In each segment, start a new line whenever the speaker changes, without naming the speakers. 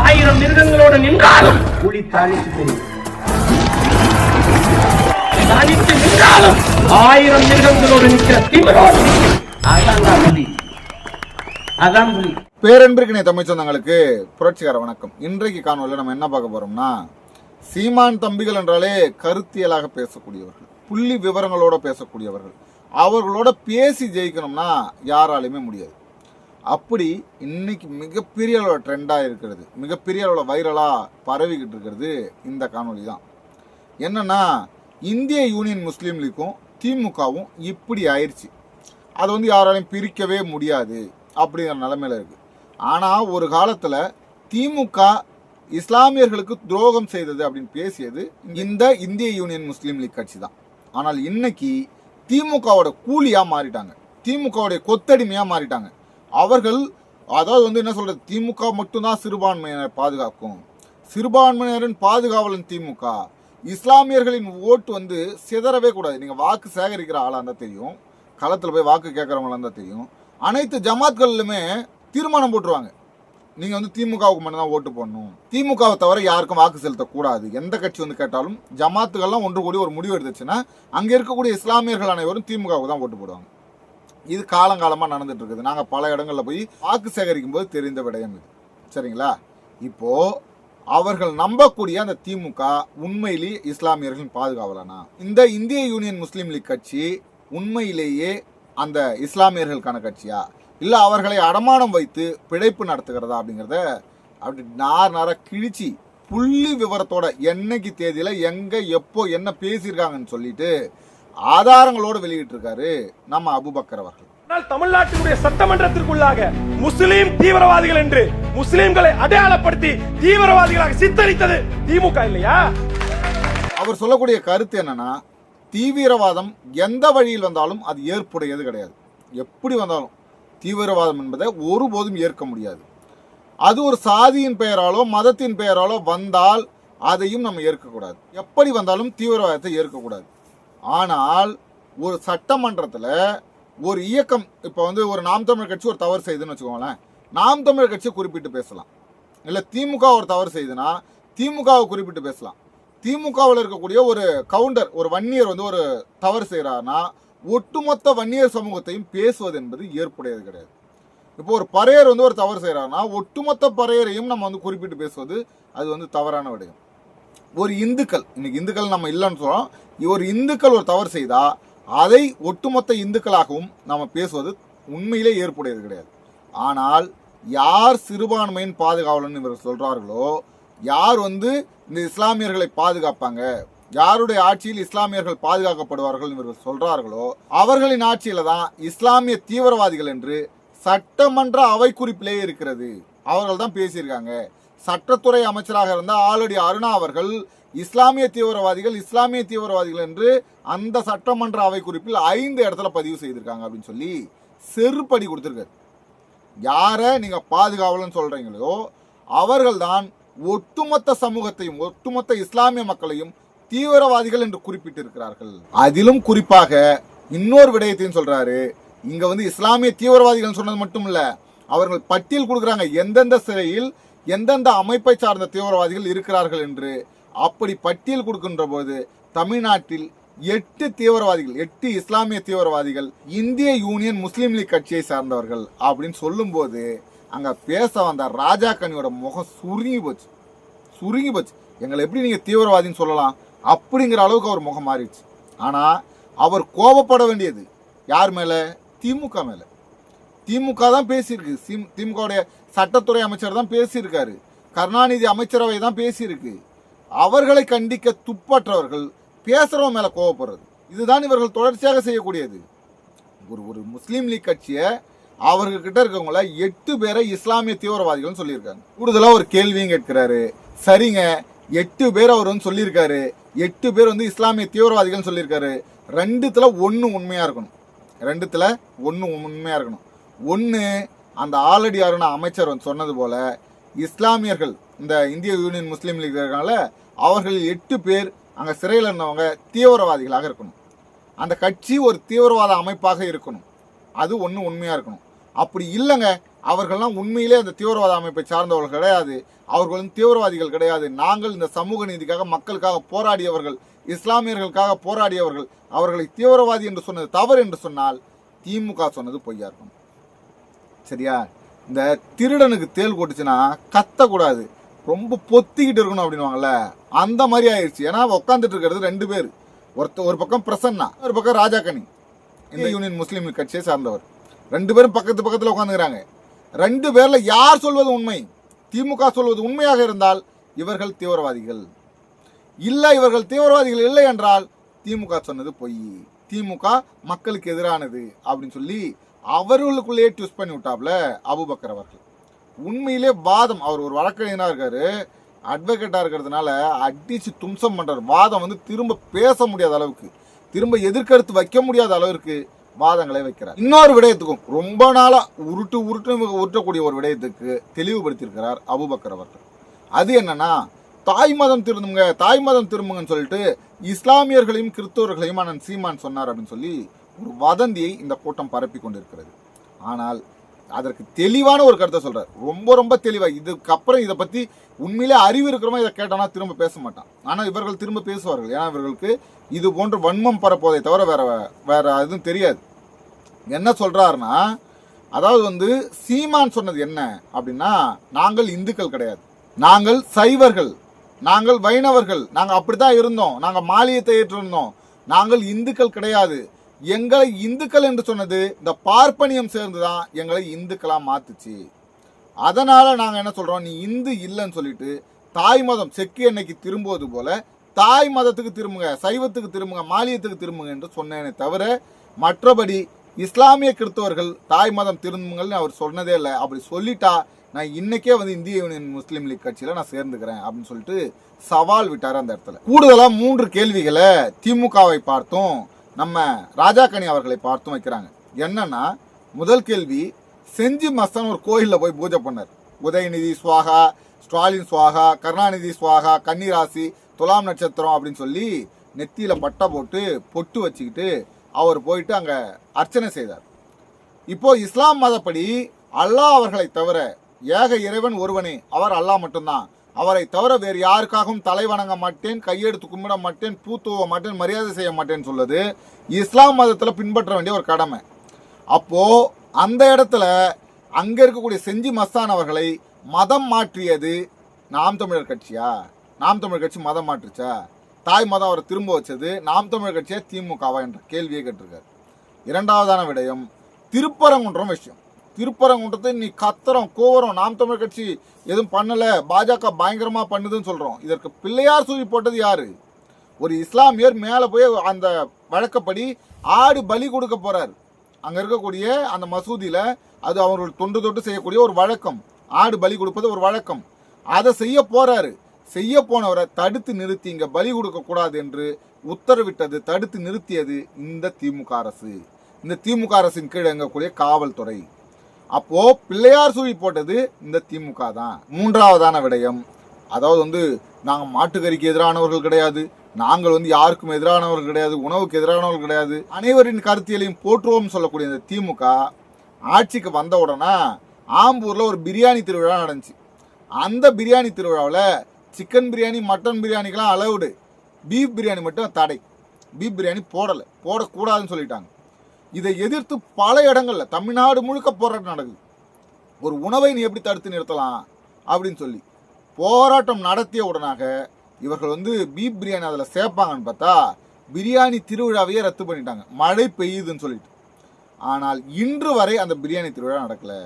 ஆயிரம் மிருகங்களோடு நின்றாலும் புலி தாளித்து தெரியும் தனித்து நின்றாலும் ஆயிரம் மிருகங்களோடு நிற்கிற திமிரோடு அதான் புலி. அதான் புலி.
பேரன்பிற்கினை தமிழ் சொந்தங்களுக்கு புரட்சிகர வணக்கம். இன்றைக்கு காணொலியில் நம்ம என்ன பார்க்க போறோம்னா சீமான் தம்பிகள் என்றாலே கருத்தியலாக பேசக்கூடியவர்கள் புள்ளி விவரங்களோட பேசக்கூடியவர்கள். அவர்களோட பேசி ஜெயிக்கணும்னா யாராலையுமே முடியாது. அப்படி இன்னைக்கு மிகப்பெரிய அளவில் ட்ரெண்டாக இருக்கிறது. மிகப்பெரிய அளவில் வைரலாக பரவிக்கிட்டு இருக்கிறது இந்த காணொளி தான். என்னென்னா இந்திய யூனியன் முஸ்லீம் லீக்கும் திமுகவும் இப்படி ஆயிடுச்சு அதை வந்து யாராலையும் பிரிக்கவே முடியாது அப்படிங்கிற நிலமையில இருக்குது ஆனால் ஒரு காலத்தில் திமுக இஸ்லாமியர்களுக்கு துரோகம் செய்தது அப்படின்னு பேசியது இந்த இந்திய யூனியன் முஸ்லீம் லீக் கட்சி தான். ஆனால் இன்னைக்கு திமுகவோட கூலியாக மாறிட்டாங்க. திமுகவுடைய கொத்தடிமையாக மாறிட்டாங்க. அவர்கள் அதாவது வந்து என்ன சொல்றது திமுக மட்டும்தான் சிறுபான்மையினரை பாதுகாக்கும். சிறுபான்மையினரின் பாதுகாவலன் திமுக. இஸ்லாமியர்களின் ஓட்டு வந்து சிதறவே கூடாது. நீங்கள் வாக்கு சேகரிக்கிற ஆளாக இருந்தால் தெரியும். களத்தில் போய் வாக்கு கேட்குறவங்களா இருந்தால் தெரியும். அனைத்து ஜமாத்களிலுமே தீர்மானம் போட்டுருவாங்க. நீங்கள் வந்து திமுகவுக்கு மட்டும்தான் ஓட்டு போடணும். திமுகவை தவிர யாருக்கும் வாக்கு செலுத்தக்கூடாது. எந்த கட்சி வந்து கேட்டாலும் ஜமாத்துகள்லாம் ஒன்று கூடி ஒரு முடிவு எடுத்துச்சுன்னா அங்கே இருக்கக்கூடிய இஸ்லாமியர்கள் அனைவரும் திமுகவுக்கு தான் ஓட்டு போடுவாங்க. இது காலங்காலமாக நடந்துட்டு இருக்குது நாங்கள் பல இடங்களில் போய் வாக்கு சேகரிக்கும் போது தெரிந்த விடயம் இது. சரிங்களா? இப்போ அவர்கள் நம்பக்கூடிய அந்த திமுக உண்மையிலேயே இஸ்லாமியர்களின் பாதுகாவலனா? இந்த இந்திய யூனியன் முஸ்லீம் லீக் கட்சி உண்மையிலேயே அந்த இஸ்லாமியர்களுக்கான கட்சியா? இல்லை அவர்களை அடமானம் வைத்து பிழைப்பு நடத்துகிறதா அப்படிங்கிறத அப்படி நார் நார கிழிச்சு புள்ளி விவரத்தோட என்னைக்கு தேதியில் எங்கே எப்போ என்ன பேசியிருக்காங்கன்னு சொல்லிட்டு ஆதாரங்களோடு வெளியிட்டிருக்காரு நம்ம அபுபக்கர் அவர்கள்.
தமிழ்நாட்டினுடைய சட்டமன்றத்திற்குள்ளாக முஸ்லிம் தீவிரவாதிகள் என்று முஸ்லிம்களை அடையாளப்படுத்தி தீவிரவாதிகளாக சித்தரித்தது திமுக இல்லையா?
அவர் சொல்லக்கூடிய கருத்து என்னன்னா தீவிரவாதம் எந்த வழியில் வந்தாலும் அது ஏற்புடையது கிடையாது. எப்படி வந்தாலும் தீவிரவாதம் என்பதை ஒருபோதும் ஏற்க முடியாது. அது ஒரு சாதியின் பெயராலோ மதத்தின் பெயராலோ வந்தால் அதையும் நம்ம ஏற்கக்கூடாது. எப்படி வந்தாலும் தீவிரவாதத்தை ஏற்கக்கூடாது. ஆனால் ஒரு சட்டமன்றத்தில் ஒரு இயக்கம் இப்போ வந்து ஒரு நாம் தமிழர் கட்சி ஒரு தவறு செய்யுதுன்னு வச்சுக்கோங்களேன். நாம் தமிழர் கட்சியை குறிப்பிட்டு பேசலாம். இல்லை திமுக ஒரு தவறு செய்யுதுன்னா திமுகவை குறிப்பிட்டு பேசலாம். திமுகவில் இருக்கக்கூடிய ஒரு கவுண்டர் ஒரு வன்னியர் வந்து ஒரு தவறு செய்கிறாருன்னா ஒட்டுமொத்த வன்னியர் சமூகத்தையும் பேசுவது என்பது ஏற்புடையது கிடையாது. இப்போ ஒரு பறையர் வந்து ஒரு தவறு செய்கிறாருன்னா ஒட்டுமொத்த பறையரையும் நம்ம வந்து குறிப்பிட்டு பேசுவது அது வந்து தவறான விடயம். ஒரு இந்துக்கள் இன்னைக்கு இந்துக்கள் நம்ம இல்லைன்னு சொல்கிறோம் ஒரு இந்துக்கள் ஒரு தவறு செய்தால் அதை ஒட்டுமொத்த இந்துக்களாகவும் நம்ம பேசுவது உண்மையிலே ஏற்புடையது கிடையாது. ஆனால் யார் சிறுபான்மையின் பாதுகாவலன் இவர் சொல்கிறார்களோ யார் வந்து இந்த இஸ்லாமியர்களை பாதுகாப்பாங்க யாருடைய ஆட்சியில் இஸ்லாமியர்கள் பாதுகாக்கப்படுவார்கள் இவர்கள் சொல்கிறார்களோ அவர்களின் ஆட்சியில் தான் இஸ்லாமிய தீவிரவாதிகள் என்று சட்டமன்ற அவை குறிப்பிலே இருக்கிறது. அவர்கள் தான் பேசியிருக்காங்க. சட்டத்துறை அமைச்சராக இருந்த ஆலடி அருணா அவர்கள் இஸ்லாமிய தீவிரவாதிகள் இஸ்லாமிய தீவிரவாதிகள் என்று அந்த சட்டமன்ற அவை குறிப்பில் ஐந்து இடத்துல பதிவு செய்திருக்காங்க அப்படின்னு சொல்லி செருப்படி கொடுத்துருக்காரு. யாரை நீங்கள் பாதுகாவலன்னு சொல்கிறீங்களோ அவர்கள்தான் ஒட்டுமொத்த சமூகத்தையும் ஒட்டுமொத்த இஸ்லாமிய மக்களையும் தீவிரவாதிகள் என்று குறிப்பிட்டிருக்கிறார்கள். அதிலும் குறிப்பாக இன்னொரு விடயத்தையும் சொல்றாரு. இங்க வந்து இஸ்லாமிய தீவிரவாதிகள் சொன்னது மட்டும் இல்ல அவர்கள் பட்டியல் கொடுக்குறாங்க. எந்தெந்த சிறையில் எந்தெந்த அமைப்பை சார்ந்த தீவிரவாதிகள் இருக்கிறார்கள் என்று அப்படி பட்டியல் கொடுக்கின்ற போது தமிழ்நாட்டில் எட்டு தீவிரவாதிகள் எட்டு இஸ்லாமிய தீவிரவாதிகள் இந்திய யூனியன் முஸ்லீம் லீக் கட்சியை சார்ந்தவர்கள் அப்படின்னு சொல்லும்போது அங்கே பேச வந்த ராஜா கனியோட முகம் சுருங்கி போச்சு. சுருங்கி போச்சு. எங்களை எப்படி நீங்கள் தீவிரவாதின்னு சொல்லலாம்? அப்படிங்கிற அளவுக்கு அவர் முகம் மாறிடுச்சு. ஆனால் அவர் கோபப்பட வேண்டியது யார் மேலே? திமுக மேலே. திமுக தான் பேசியிருக்கு. சிம்- திமுகவுடைய சட்டத்துறை அமைச்சர் தான் பேசியிருக்காரு. கருணாநிதி அமைச்சரவை தான் பேசியிருக்கு. அவர்களை கண்டிக்க துப்பற்றவர்கள் பேசுகிறவங்க மேலே கோவப்படுறது. இதுதான் இவர்கள் தொடர்ச்சியாக செய்யக்கூடியது. ஒரு ஒரு முஸ்லீம் லீக் கட்சியை அவர்கள் இருக்கவங்கள எட்டு பேரை இஸ்லாமிய தீவிரவாதிகள்னு சொல்லியிருக்காங்க. கூடுதலாக ஒரு கேள்வியும் கேட்கிறாரு. சரிங்க எட்டு பேர் அவர் வந்து சொல்லியிருக்காரு. எட்டு பேர் வந்து இஸ்லாமிய தீவிரவாதிகள்னு சொல்லியிருக்காரு. ரெண்டுத்தில் ஒன்று உண்மையாக இருக்கணும். ரெண்டுத்தில் ஒன்று உண்மையாக இருக்கணும். ஒன்று அந்த ஆல்ரெடி அருணா அமைச்சர் வந்து சொன்னது போல இஸ்லாமியர்கள் இந்த இந்திய யூனியன் முஸ்லீம் லீக் இருக்காங்கள அவர்களில் எட்டு பேர் அங்கே சிறையில் இருந்தவங்க தீவிரவாதிகளாக இருக்கணும். அந்த கட்சி ஒரு தீவிரவாத அமைப்பாக இருக்கணும். அது ஒன்று உண்மையாக இருக்கணும். அப்படி இல்லைங்க அவர்கள்லாம் உண்மையிலே அந்த தீவிரவாத அமைப்பை சார்ந்தவர்கள் கிடையாது. அவர்கள் தீவிரவாதிகள் கிடையாது. நாங்கள் இந்த சமூக நீதிக்காக மக்களுக்காக போராடியவர்கள் இஸ்லாமியர்களுக்காக போராடியவர்கள் அவர்களை தீவிரவாதி என்று சொன்னது தவறு என்று சொன்னால் திமுக சொன்னது பொய்யா இருக்கும் சரியா? இந்த திருடனுக்கு தேள் கொட்டுச்சுன்னா கத்தக்கூடாது. ரொம்ப பொத்திக்கிட்டு இருக்கணும் அப்படின்னுவாங்கல்ல. அந்த மாதிரி ஆயிடுச்சு ஏன்னா உட்காந்துட்டு இருக்கிறது ரெண்டு பேர். ஒருத்த ஒரு பக்கம் பிரசன்னா ஒரு பக்கம் ராஜாக்கனி. இந்த யூனியன் முஸ்லீம் கட்சியை சார்ந்தவர். ரெண்டு பேரும் பக்கத்து பக்கத்தில் உட்காந்துக்கிறாங்க ரெண்டு பேர்ல யார் சொல்வது உண்மை? திமுக சொல்வது உண்மையாக இருந்தால் இவர்கள் தீவிரவாதிகள். இல்லை இவர்கள் தீவிரவாதிகள் இல்லை என்றால் திமுக சொன்னது பொய். திமுக மக்களுக்கு எதிரானது அப்படின்னு சொல்லி அவர்களுக்குள்ளேயே ட்விஸ்ட் பண்ணி விட்டாப்ல அபுபக்கர் அவர்கள். உண்மையிலே வாதம். அவர் ஒரு வழக்கறிஞராக இருக்காரு. அட்வொகேட்டாக இருக்கிறதுனால அடிச்சு தும்சம் பண்றாரு. வாதம் வந்து திரும்ப பேச முடியாத அளவுக்கு திரும்ப எதிர்கருத்து வைக்க முடியாத அளவிற்கு வாதங்களை வைக்கிறார். இன்னொரு விடயத்துக்கும் ரொம்ப நாளாக உருட்டு உருட்டு உருட்டக்கூடிய ஒரு விடயத்துக்கு தெளிவுபடுத்தியிருக்கிறார் அபுபக்கர் அவர்கள். அது என்னன்னா தாய் மதம் திரும்புங்க தாய் மதம் திரும்புங்கன்னு சொல்லிட்டு இஸ்லாமியர்களையும் கிறிஸ்தவர்களையும் அண்ணன் சீமான் சொன்னார் அப்படின்னு சொல்லி ஒரு வதந்தியை இந்த கூட்டம் பரப்பி கொண்டிருக்கிறது. ஆனால் அதற்கு தெளிவான ஒரு கருத்தை சொல்கிறார் ரொம்ப ரொம்ப தெளிவாக இதுக்கப்புறம் இதை பற்றி உண்மையிலே அறிவு இருக்கிறவங்க இதை கேட்டானா திரும்ப பேச மாட்டான். ஆனால் இவர்கள் திரும்ப பேசுவார்கள். ஏன்னா இவர்களுக்கு இது போன்ற வன்மம் பரப்போதை தவிர வேற வேற எதுவும் தெரியாது. என்ன சொல்கிறாருன்னா அதாவது வந்து சீமான் சொன்னது என்ன அப்படின்னா நாங்கள் இந்துக்கள் கிடையாது. நாங்கள் சைவர்கள். நாங்கள் வைணவர்கள். நாங்கள் அப்படி தான் இருந்தோம். நாங்கள் மாலியத்தை ஏற்றிருந்தோம். நாங்கள் இந்துக்கள் கிடையாது. எங்களை இந்துக்கள் என்று சொன்னது இந்த பார்ப்பனியம் சேர்ந்துதான் எங்களை இந்துக்களாக மாத்துச்சு. அதனால நாங்கள் என்ன சொல்றோம் நீ இந்து இல்லைன்னு சொல்லிட்டு தாய் மதம் செக்கு எண்ணெய்க்கு திரும்புவது போல தாய் மதத்துக்கு திரும்புங்க சைவத்துக்கு திரும்புங்க மாலியத்துக்கு திரும்புங்க என்று சொன்னேனே தவிர மற்றபடி இஸ்லாமிய கிறிஸ்தவர்கள் தாய் மதம் திரும்புங்கள்னு அவர் சொன்னதே இல்லை. அப்படி சொல்லிட்டா நான் இன்னைக்கே வந்து இந்திய யூனியன் முஸ்லீம் லீக் கட்சியில நான் சேர்ந்துக்கிறேன் அப்படின்னு சொல்லிட்டு சவால் விட்டார் அந்த இடத்துல. கூடுதலா மூன்று கேள்விகளை திமுகவை பார்த்தும். நம்ம ராஜாக்கணி அவர்களை பார்த்தும் வைக்கிறாங்க. என்னன்னா முதல் கேள்வி செஞ்சி மஸ்தான் ஒரு கோயிலில் போய் பூஜை பண்ணார். உதயநிதி சுவாகா ஸ்டாலின் சுவாகா கருணாநிதி சுவாகா கன்னிராசி துலாம் நட்சத்திரம் அப்படின்னு சொல்லி நெத்தியில் பட்டை போட்டு பொட்டு வச்சுக்கிட்டு அவர் போயிட்டு அங்கே அர்ச்சனை செய்தார். இப்போ இஸ்லாம் மதப்படி அல்லாஹ் அவர்களை தவிர ஏக இறைவன் ஒருவனே. அவர் அல்லாஹ் மட்டும்தான். அவரை தவிர வேறு யாருக்காகவும் தலை வணங்க மாட்டேன் கையெடுத்து கும்பிட மாட்டேன் பூத்துவ மாட்டேன் மரியாதை செய்ய மாட்டேன்னு சொல்லுது. இஸ்லாம் மதத்தில் பின்பற்ற வேண்டிய ஒரு கடமை. அப்போது அந்த இடத்துல அங்கே இருக்கக்கூடிய செஞ்சி மஸ்தான் அவர்களை மதம் மாற்றியது நாம் தமிழர் கட்சியா? நாம் தமிழர் கட்சி மதம் மாற்றுச்சா? தாய் மதம் அவரை திரும்ப வச்சது நாம் தமிழர் கட்சியா திமுகவா என்ற கேள்வியை கேட்டிருக்காரு. இரண்டாவதான விடயம் திருப்பரங்குன்றம் விஷயம். திருப்பரங்குன்றத்தை நீ கத்துறோம் கோவரம் நாம் தமிழ் கட்சி எதுவும் பண்ணலை. பாஜக பயங்கரமாக பண்ணுதுன்னு சொல்கிறோம் இதற்கு பிள்ளையார் சூழி போட்டது யார்? ஒரு இஸ்லாமியர் மேலே போய் அந்த வழக்கப்படி ஆடு பலி கொடுக்க போகிறார் அங்கே இருக்கக்கூடிய அந்த மசூதியில் அது அவர்கள் தொண்டு தொட்டு செய்யக்கூடிய ஒரு வழக்கம். ஆடு பலி கொடுப்பது ஒரு வழக்கம். அதை செய்ய போகிறாரு செய்ய போனவரை தடுத்து நிறுத்தி இங்கே பலி கொடுக்கக்கூடாது என்று உத்தரவிட்டது தடுத்து நிறுத்தியது இந்த திமுக அரசு. இந்த திமுக அரசின் கீழ் இயங்கக்கூடிய காவல்துறை. அப்போ பிள்ளையார் சூழி போட்டது இந்த திமுக தான். மூன்றாவதான விடயம். அதாவது வந்து நாங்கள் மாட்டுக்கறிக்கு எதிரானவர்கள் கிடையாது. நாங்கள் வந்து யாருக்கும் எதிரானவர்கள் கிடையாது. உணவுக்கு எதிரானவர்கள் கிடையாது. அனைவரின் கருத்தியலையும் போற்றுவோம் சொல்லக்கூடிய இந்த திமுக ஆட்சிக்கு வந்த உடனே ஆம்பூரில் ஒரு பிரியாணி திருவிழா நடந்துச்சு. அந்த பிரியாணி திருவிழாவில் சிக்கன் பிரியாணி மட்டன் பிரியாணிக்கெல்லாம் அலவுடு பீஃப் பிரியாணி மட்டும் தடை. பீஃப் பிரியாணி போடலை. போடக்கூடாதுன்னு சொல்லிட்டாங்க. இதை எதிர்த்து பல இடங்களில் தமிழ்நாடு முழுக்க போராட்டம் நடக்குது. ஒரு உணவை நீ எப்படி தடுத்து நிறுத்தலாம் அப்படின்னு சொல்லி போராட்டம் நடத்திய உடனாக இவர்கள் வந்து பீப் பிரியாணி அதில் சேர்ப்பாங்கன்னு பார்த்தா பிரியாணி திருவிழாவையே ரத்து பண்ணிட்டாங்க. மழை பெய்யுதுன்னு சொல்லிட்டு. ஆனால் இன்று வரை அந்த பிரியாணி திருவிழா நடக்கலை.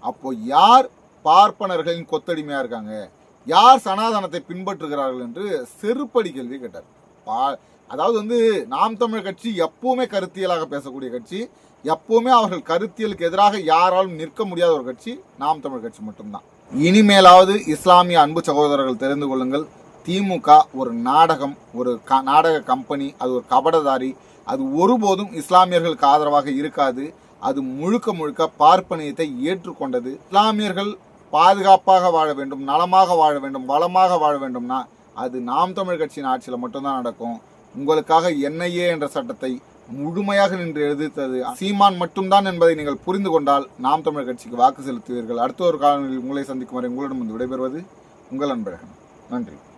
அப்போ யார் பார்ப்பனர்களின் கொத்தடிமையாக இருக்காங்க? யார் சனாதனத்தை பின்பற்றுகிறார்கள் என்று செருப்படி கேள்வி கேட்டார். பா அதாவது வந்து நாம் தமிழ் கட்சி எப்பவுமே கருத்தியலாக பேசக்கூடிய கட்சி எப்பவுமே அவர்கள் கருத்தியலுக்கு எதிராக யாராலும் நிற்க முடியாத ஒரு கட்சி நாம் தமிழ் கட்சி மட்டும்தான். இனிமேலாவது இஸ்லாமிய அன்பு சகோதரர்கள் தெரிந்து கொள்ளுங்கள். திமுக ஒரு நாடகம் ஒரு க நாடக கம்பெனி அது ஒரு கபடதாரி அது ஒருபோதும் இஸ்லாமியர்களுக்கு ஆதரவாக இருக்காது. அது முழுக்க முழுக்க பார்ப்பனியத்தை ஏற்றுக்கொண்டது. இஸ்லாமியர்கள் பாதுகாப்பாக வாழ வேண்டும் நலமாக வாழ வேண்டும் வளமாக வாழ வேண்டும்னா அது நாம் தமிழ் கட்சியின் ஆட்சியில் மட்டும்தான் நடக்கும். உங்களுக்காக என்ஐஏ என்ற சட்டத்தை முழுமையாக நின்று எதிர்த்தது சீமான் மட்டும்தான் என்பதை நீங்கள் புரிந்து கொண்டால் நாம் தமிழர் கட்சிக்கு வாக்கு செலுத்துவீர்கள். அடுத்த ஒரு காலங்களில் உங்களை சந்திக்கும் வரை உங்களிடம் வந்து விடைபெறுவது உங்கள் அன்பழகன். நன்றி.